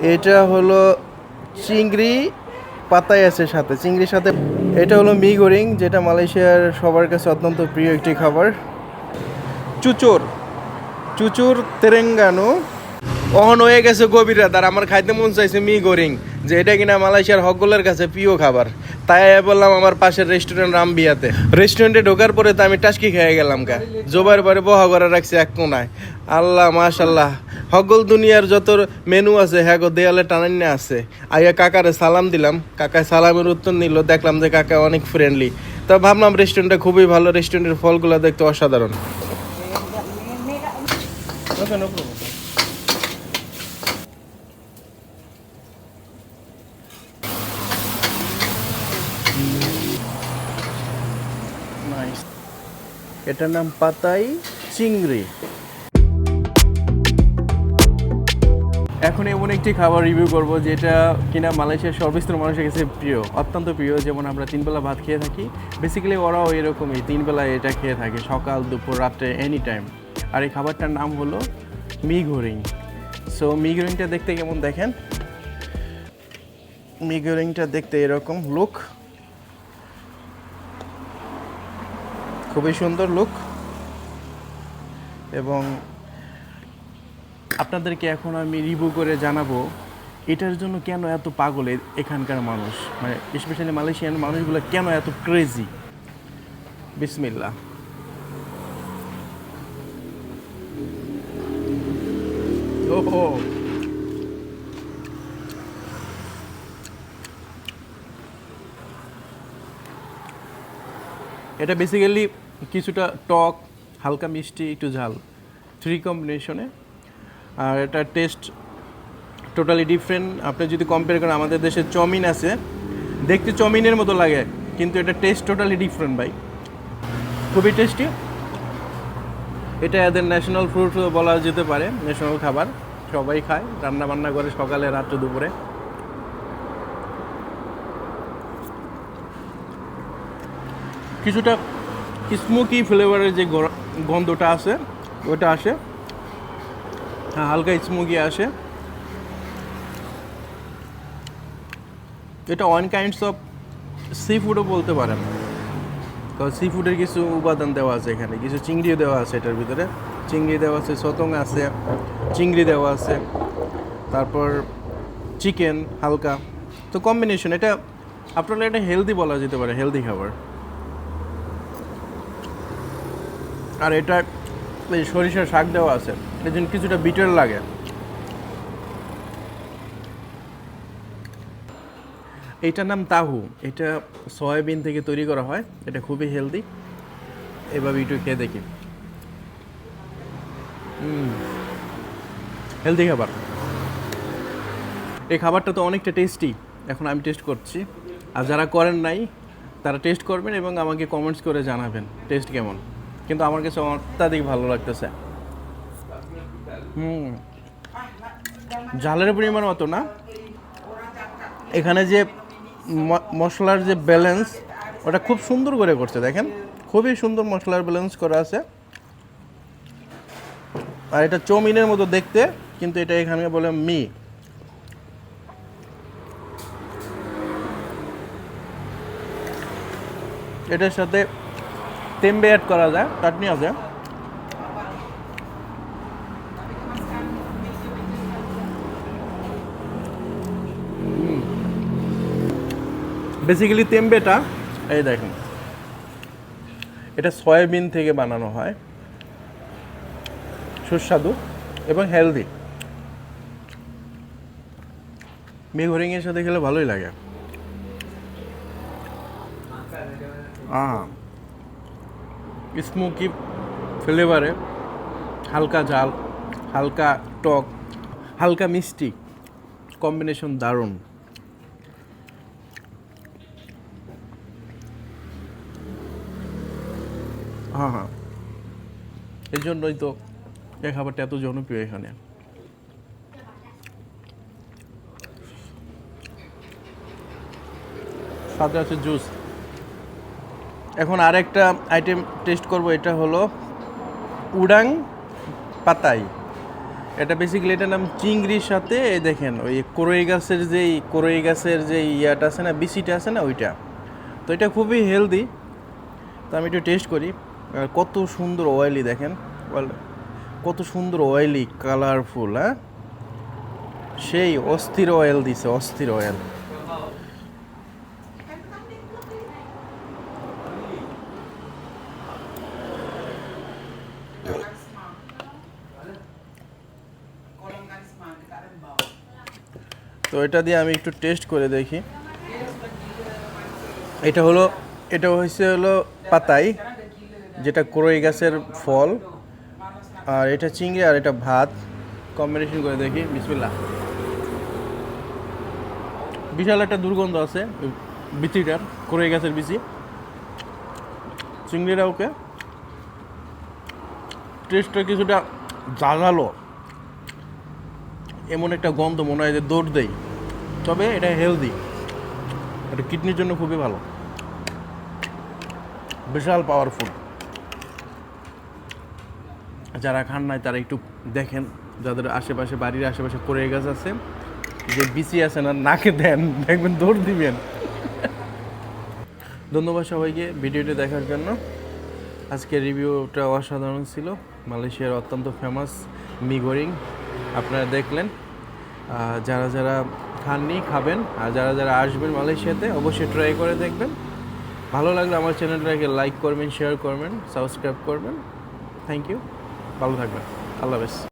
এটা হলো চিংড়ি পাতাই আছে সাথে, চিংড়ির সাথে। এটা হলো মি গোরিং যেটা মালয়েশিয়ার সবার কাছে অত্যন্ত প্রিয় একটি খাবার। চুচুর চুচুর তেরেঙ্গানো। অহন হয়ে গেছে গভীর, আর আমার খাইতে মন চাইছে মি গোরিং যে এটা কিনা মালয়েশিয়ার হকগুলোর কাছে প্রিয় খাবার। তাই বললাম আমার পাশের রেস্টুরেন্ট রামবিয়াতে। রেস্টুরেন্টে ঢোকার পরে তো আমি টাস্কি খেয়ে গেলাম কা জোবার পরে বহা করে রাখছি এক কোনায়। আল্লাহ মাশাল্লাহ। হগল দুনিয়ার যত মেনু আছে হ্যাঁ গো দেয়ালে টানান্য আছে। আইয়া কাকারে সালাম দিলাম। কাকায় সালামের উত্তর নিল দেখলাম যে কাকা অনেক ফ্রেন্ডলি তা ভাবলাম রেস্টুরেন্টটা খুবই ভালো। রেস্টুরেন্টের ফলগুলো দেখতে অসাধারণ। এটার নাম পাতাই চিংড়ি। এখন এমন একটি খাবার রিভিউ করব যেটা কিনা মালয়েশিয়ার সর্বস্তর মানুষের কাছে প্রিয়, অত্যন্ত প্রিয়। যেমন আমরা তিনবেলা ভাত খেয়ে থাকি বেসিক্যালি ওরাও এরকমই তিনবেলা এটা খেয়ে থাকে সকাল, দুপুর, রাত্রে এনি টাইম আর এই খাবারটার নাম হলো মি ঘরিং সো মি ঘরিংটা দেখতে কেমন দেখেন? মি ঘরিংটা দেখতে এরকম লুক খুবই সুন্দর লুক এবং আপনাদেরকে এখন আমি রিভিউ করে জানাব, এটার জন্য কেন এত পাগল এখানকার মানুষ? মানে স্পেশালি মালয়েশিয়ান মানুষগুলো কেন এত ক্রেজি বিসমিল্লা এটা বেসিক্যালি কিছুটা টক, হালকা মিষ্টি, একটু ঝাল। থ্রি কম্বিনেশনে আর এটা টেস্ট টোটালি ডিফারেন্ট আপনি যদি কম্পেয়ার করেন, আমাদের দেশে চাউমিন আছে। দেখতে চাউমিনের মতো লাগে, কিন্তু এটা টেস্ট টোটালি ডিফারেন্ট ভাই। খুবই টেস্টি এটা এদের ন্যাশনাল ফ্রুট বলা যেতে পারে ন্যাশনাল খাবার। সবাই খায় রান্না বান্না করে সকালে, রাত্রে, দুপুরে। কিছুটা স্মোকি ফ্লেভারের যে গন্ধটা আছে ওটা আসে। হ্যাঁ হালকা স্মোকি আসে। এটা ওয়ান কাইন্ডস অফ সি ফুডও বলতে পারেন। কারণ সি ফুডের কিছু উপাদান দেওয়া আছে এখানে। কিছু চিংড়িও দেওয়া আছে এটার ভিতরে। চিংড়ি দেওয়া আছে, সতং আছে, চিংড়ি দেওয়া আছে, তারপর চিকেন হালকা। তো কম্বিনেশন এটা আপনারা এটা হেলদি বলা যেতে পারে হেলদি খাবার। আর এটা এই সরিষার শাক দেওয়া আছে। এই জন্য কিছুটা বিটার লাগে। এইটার নাম তাহু। এটা সয়াবিন থেকে তৈরি করা হয়। এটা খুবই হেলদি এভাবে একটু খেয়ে দেখি। হেলদি খাবার। এই খাবারটা তো অনেকটা টেস্টি এখন আমি টেস্ট করছি। আর যারা করেন নাই, তারা টেস্ট করবেন এবং আমাকে কমেন্টস করে জানাবেন। টেস্ট কেমন? কিন্তু আমার কাছে অত্যাধিক ভালো লাগতেছে। হুম। ঝালের পরিমাণ অত না। এখানে যে মশলার যে ব্যালেন্স ওটা খুব সুন্দর করে করছে, দেখেন? খুবই সুন্দর মশলার ব্যালেন্স করা আছে। আর এটা চৌমিনের মতো দেখতে, কিন্তু এটা এখানে বলে মি। এটার সাথে তেম্বে অ্যাড করা যায়, চাটনি আছে। বেসিক্যালি তেম্বেটা এই দেখেন। এটা সয়াবিন থেকে বানানো হয়। সুস্বাদু এবং হেলদি মেঘরিংয়ের সাথে খেলে ভালোই লাগে। আহ স্মোকি ফ্লেভারে হালকা ঝাল, হালকা টক, হালকা মিষ্টি, কম্বিনেশন দারুণ। হ্যাঁ হ্যাঁ। এই জন্যই তো এই খাবারটা এত জনপ্রিয় এখানে। সাথে আছে জুস। এখন আরেকটা আইটেম টেস্ট করব, এটা হলো উডাং পাতাই। এটা বেসিক্যালি এটার নাম চিংড়ির সাথে দেখেন, ওই কোরই গাছের যেই কোরই গাছের যে ইয়াটা আছে না বিসিটা আছে না, ওইটা। তো এটা খুবই হেলদি তো আমি একটু টেস্ট করি। কত সুন্দর অয়েলি দেখেন। কত সুন্দর অয়েলি কালারফুল হ্যাঁ? সেই অস্থির অয়েল দিছে, অস্থির অয়েল তো এটা দিয়ে আমি একটু টেস্ট করে দেখি। এটা হলো, এটা হচ্ছে হলো পাতাই, যেটা কোরই গাছের ফল, আর এটা চিংড়ি আর এটা ভাত। কম্বিনেশন করে দেখি বিসমিল্লা বিশাল একটা দুর্গন্ধ আছে বিচিটার, কোরই গাছের বিচি। চিংড়িটা ওকে। টেস্টটা কিছুটা জাগালো এমন একটা গন্ধ, মনে হয় যে দৌড় দেয় তবে এটা হেলদি এটা কিডনির জন্য খুবই ভালো। বিশাল পাওয়ারফুল যারা খান নাই, তারা একটু দেখেন। যাদের আশেপাশে, বাড়ির আশেপাশে করে গাছ আছে, যে বিচি আছে না, নাকে দেন, দেখবেন দৌড় দিবেন। ধন্যবাদ সবাইকে ভিডিওটি দেখার জন্য। আজকের রিভিউটা অসাধারণ ছিল। মালয়েশিয়ার অত্যন্ত ফেমাস মিগোরিং আপনারা দেখলেন যারা যারা খাননি, খাবেন, আর যারা যারা আসবেন মালয়েশিয়াতে, অবশ্যই ট্রাই করে দেখবেন। ভালো লাগলে আমার চ্যানেলটাকে লাইক করবেন শেয়ার করবেন সাবস্ক্রাইব করবেন। থ্যাংক ইউ ভালো থাকবেন। আল্লাহ হাফেজ।